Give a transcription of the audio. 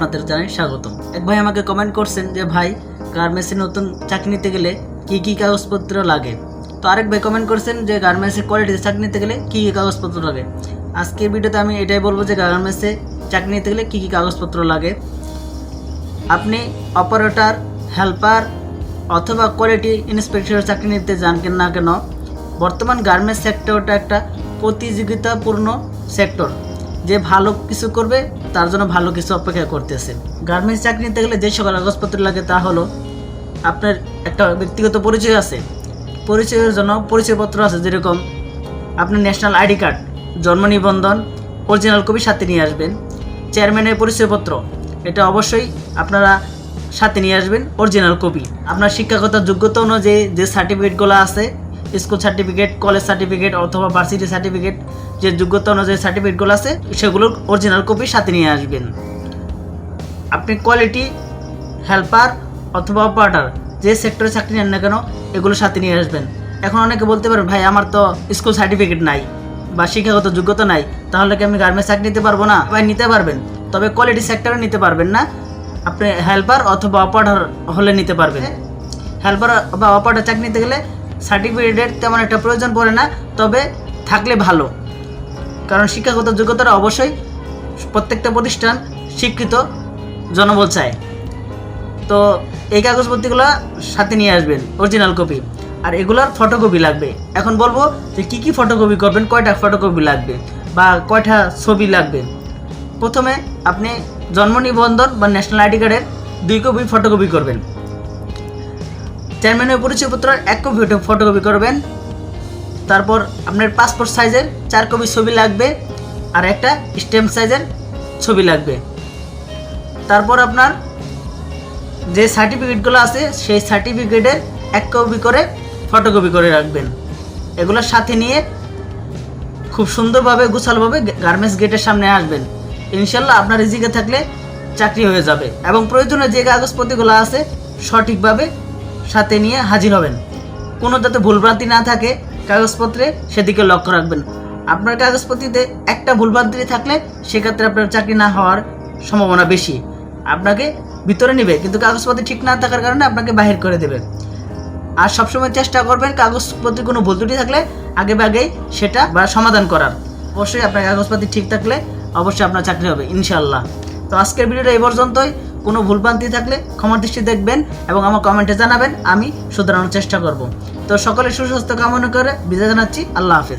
আপনাদের জানাই স্বাগতম। এক ভাই আমাকে কমেন্ট করছেন যে, ভাই গার্মেন্টসে নতুন চাকরি নিতে গেলে কি কি কাগজপত্র লাগে? তো আরেক ভাই কমেন্ট করছেন যে গার্মেন্টসের কোয়ালিটিতে চাকরি নিতে গেলে কী কী কাগজপত্র লাগে? আজকের ভিডিওতে আমি এটাই বলব যে গার্মেন্টসে চাকরি নিতে গেলে কী কী কাগজপত্র লাগে? আপনি অপারেটর হেল্পার অথবা কোয়ালিটি ইন্সপেক্টরের চাকরি নিতে যান কেন না কেন, বর্তমান গার্মেন্টস সেক্টরটা একটা প্রতিযোগিতাপূর্ণ সেক্টর যে ভালো কিছু করবে, তার জন্য ভালো কিছু অপেক্ষা করতেছে। গার্মেন্টস চাকরি নিতে গেলে যে সকল কাগজপত্র লাগে তা হলো আপনার একটা ব্যক্তিগত পরিচয় আছে। পরিচয়ের জন্য পরিচয়পত্র আছে যেরকম আপনার ন্যাশনাল আইডি কার্ড জন্ম নিবন্ধন অরিজিনাল কপি সাথে নিয়ে আসবেন। চেয়ারম্যানের পরিচয়পত্র, এটা অবশ্যই আপনারা সাথে নিয়ে আসবেন অরিজিনাল কপি আপনার শিক্ষাগত যোগ্যতা অনুযায়ী যে সার্টিফিকেটগুলো আছে স্কুল সার্টিফিকেট কলেজ সার্টিফিকেট অথবা ভার্সিটি সার্টিফিকেট যে যোগ্যতা অনুযায়ী সার্টিফিকেটগুলো আছে সেগুলোর অরিজিনাল কপি সাথে নিয়ে আসবেন। আপনি কোয়ালিটি হেল্পার অথবা অপারেটার যে সেক্টরে চাকরি নেন না কেন এগুলো সাথে নিয়ে আসবেন। এখন অনেকে বলতে পারেন ভাই আমার তো স্কুল সার্টিফিকেট নাই বা শিক্ষাগত যোগ্যতা নাই তাহলে কি আমি গার্মেন্টস চাকরি নিতে পারব না? ভাই নিতে পারবেন তবে কোয়ালিটি সেক্টরে নিতে পারবেন না। আপনি হেল্পার অথবা অপারেটার হলে নিতে পারবেন। হেল্পার বা অপারেটার চাকরি নিতে গেলে সার্টিফিকেটের তেমন একটা প্রয়োজন পড়ে না, তবে থাকলে ভালো। কারণ শিক্ষাগত যোগ্যতাটা অবশ্যই প্রত্যেকটা প্রতিষ্ঠান শিক্ষিত জনবল চায়। তো এই কাগজপত্রগুলো সাথে নিয়ে আসবেন অরিজিনাল কপি আর এগুলোর ফটোকপি লাগবে। এখন বলব যে কী কী ফটোকপি করবেন, কয়টা ফটোকপি লাগবে বা কয়টা ছবি লাগবে। প্রথমে আপনি জন্ম নিবন্ধন বা ন্যাশনাল আইডি কার্ডের দুই কপি ফটোকপি করবেন। চেয়ারম্যানের পরিচয়পত্রের এক কপি ফটোকপি করবেন। তারপর আপনার পাসপোর্ট সাইজের চার কপি ছবি লাগবে আর একটা স্ট্যাম্প সাইজের ছবি লাগবে। তারপর আপনার যে সার্টিফিকেটগুলো আছে, সেই সার্টিফিকেটের এক কপি করে ফটোকপি করে রাখবেন। এগুলোর সাথে নিয়ে খুব সুন্দরভাবে, গুছালোভাবে গার্মেন্টস গেটের সামনে আসবেন। ইনশাল্লাহ আপনার রিজিকে থাকলে চাকরি হয়ে যাবে এবং প্রয়োজনীয় যে কাগজপত্রগুলো আছে, সঠিকভাবে সাথে নিয়ে হাজির হবেন। কোনো যাতে ভুলভ্রান্তি না থাকে, কাগজপত্রে সেদিকে লক্ষ্য রাখবেন। আপনার কাগজপত্রিতে একটা ভুলভ্রান্তি থাকলে সেক্ষেত্রে আপনার চাকরি না হওয়ার সম্ভাবনা বেশি। আপনাকে ভিতরে নেবে, কিন্তু কাগজপত্র ঠিক না থাকার কারণে আপনাকে বাহির করে দেবে। আর সবসময় চেষ্টা করবেন কাগজপত্রে কোনো ভুল ত্রুটি থাকলে আগে আগেই সেটা বা সমাধান করার। অবশ্যই আপনার কাগজপাতি ঠিক থাকলে অবশ্যই আপনার চাকরি হবে ইনশাল্লাহ তো আজকের ভিডিওটা এই পর্যন্তই। কোনো ভুলভ্রান্তি থাকলে ক্ষমার দৃষ্টি দেখবেন এবং আমার কমেন্টে জানাবেন, আমি শুধরানোর চেষ্টা করব। তো সকলে সুস্বাস্থ্য কামনা করে বিদায় জানাচ্ছি, আল্লাহ হাফেজ।